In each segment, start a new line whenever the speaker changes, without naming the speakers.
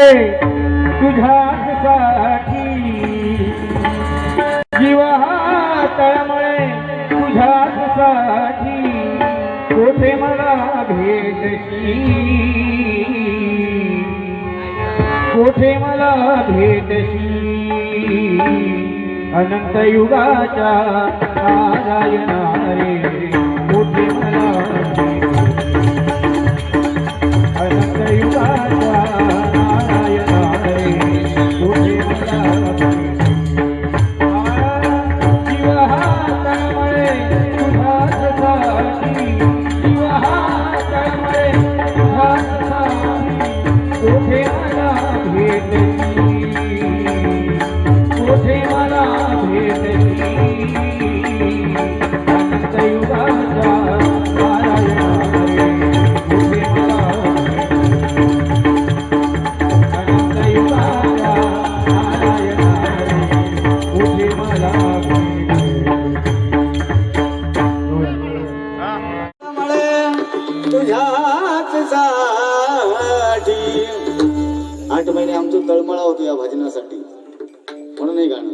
तुझ्याच साठी तळमळे तुझ्याच साठी कोठे मला भेटशी कोठे मला भेटशी अनंत युगाच्या नारायणा रे कोठे मला भेटशी तुझ्याच साठी
आठ महिने आमचं तळमळा होतो या भजनासाठी. म्हणून हे गाणं.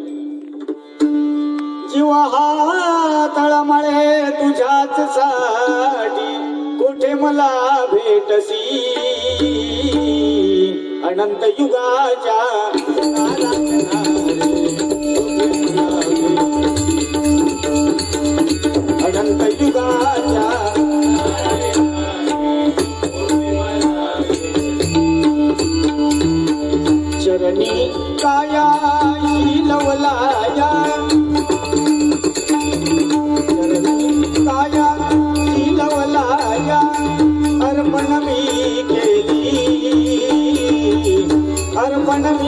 जीव हा तळमळे तुझ्याच साठी. कुठे मला भेटसी अनंत युगाच्या चरणी काया लवलाया. चरणी काया लवलाया. अर्पण मी केली. अर्पण मी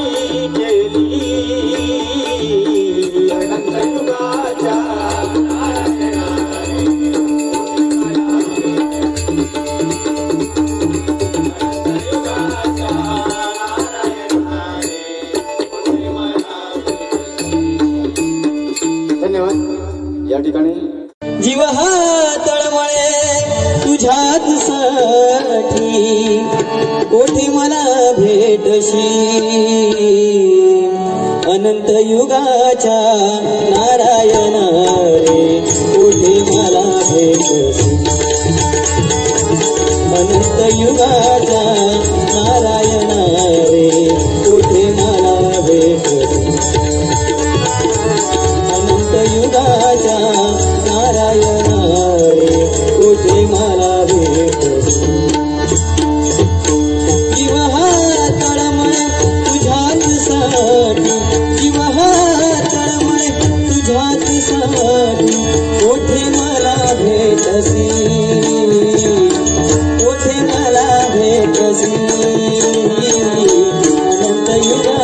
धन्यवाद या ठिकाणी
जीव हा तळमळे तुझ्याच साठी कोठे मला भेटशी. अनंत युगाच्या नारायणा रे कोठे मला भेटशी. अनंत युगाच्या नारायण you.